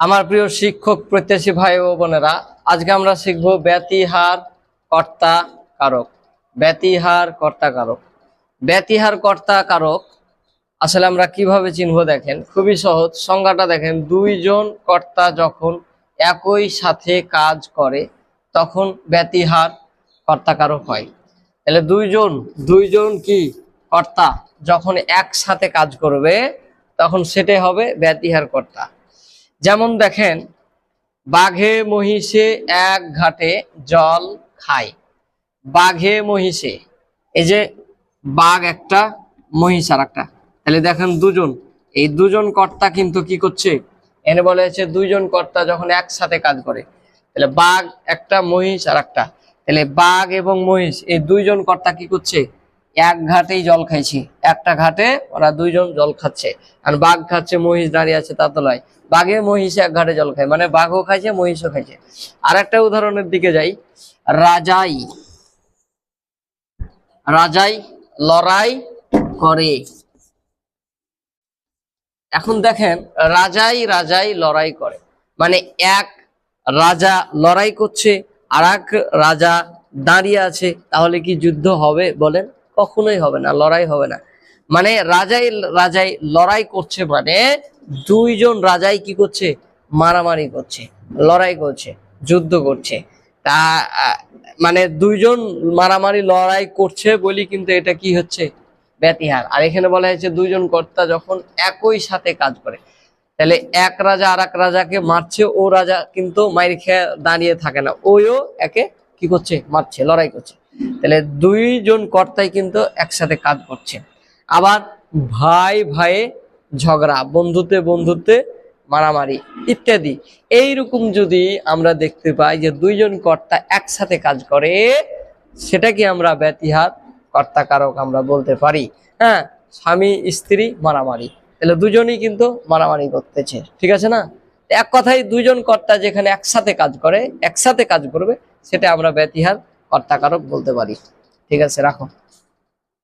আমার প্রিয় শিক্ষক, প্রত্যাশী ভাই ও বোনেরা, আজকে আমরা শিখব ব্যতিহার কর্তা কারক। ব্যতিহার কর্তা কারক। ব্যতিহার কর্তা কারক আসলে আমরা কীভাবে চিনব দেখেন? খুবই সহজ। সংজ্ঞাটা দেখেন, দুইজন কর্তা যখন একই সাথে কাজ করে, তখন ব্যতিহার কর্তা কারক হয়। তাহলে দুইজন দুইজন কি? কর্তা। যখন একসাথে কাজ করবে, তখন সেটাই হবে ব্যতিহার কর্তা। যেমন দেখেন, বাঘে মহিষে এক ঘাটে জল খায়। বাঘে মহিষে, এই যে বাঘ একটা, মহিষ আর একটা। তাহলে দেখেন দুজন, এই দুজন কর্তা কিন্তু কি করছে? এনে বলে হয়েছে দুইজন কর্তা যখন একসাথে কাজ করে, তাহলে বাঘ একটা, মহিষ আর একটা। তাহলে বাঘ এবং মহিষ, এই দুইজন কর্তা কি করছে? এক ঘাটেই জল খাইছে। একটা ঘাটে ওরা দুইজন জল খাচ্ছে। আর বাঘ খাচ্ছে, মহিষ দাঁড়িয়ে আছে তা তো নয় বাঘে, মহিষে এক ঘাটে জল খায়। মানে বাঘও খাইছে, মহিষও খাইছে। আর একটা উদাহরণের দিকে যাই। রাজাই। রাজাই লড়াই করে। এখন দেখেন, রাজাই রাজাই লড়াই করে। মানে এক রাজা লড়াই করছে আর রাজা দাঁড়িয়ে আছে। তাহলে কি যুদ্ধ হবে বলেন? কখনোই হবে না, লড়াই হবে না। মানে রাজাই রাজাই লড়াই করছে মানে দুইজন রাজাই কি করছে? মারামারি করছে, লড়াই করছে, যুদ্ধ করছে। তা মানে দুইজন মারামারি, লড়াই করছে বলি কিন্তু এটা কি হচ্ছে? ব্যতিহার। আর এখানে বলা হয়েছে দুইজন কর্তা যখন একই সাথে কাজ করে, তাহলে এক রাজা আর এক রাজাকে মারছে, ও রাজা কিন্তু মাইর খেয়ে দাঁড়িয়ে থাকে না, ওইও একে কি করছে? মারছে, লড়াই করছে। তাহলে দুইজন কর্তাই কিন্তু একসাথে কাজ করছে। আবার ভাই ভাইয়ে ঝগড়া, বন্ধুতে বন্ধুতে মারামারি ইত্যাদি। এইরকম যদি আমরা দেখতে পাই যে দুইজন কর্তা একসাথে কাজ করে সেটাকে আমরা ব্যতিহার কর্তা কারক আমরা বলতে পারি? হ্যাঁ স্বামী, স্ত্রী, মারামারি। তাহলে দুজনই কিন্তু মারামারি করতেছে, ঠিক আছে না? এক কথায় দুইজন কর্তা যেখানে একসাথে কাজ করে, একসাথে কাজ করবে, সেটা আমরা ব্যতিহার কর্তা কারক বলতে পারি। ঠিক আছে রাখো।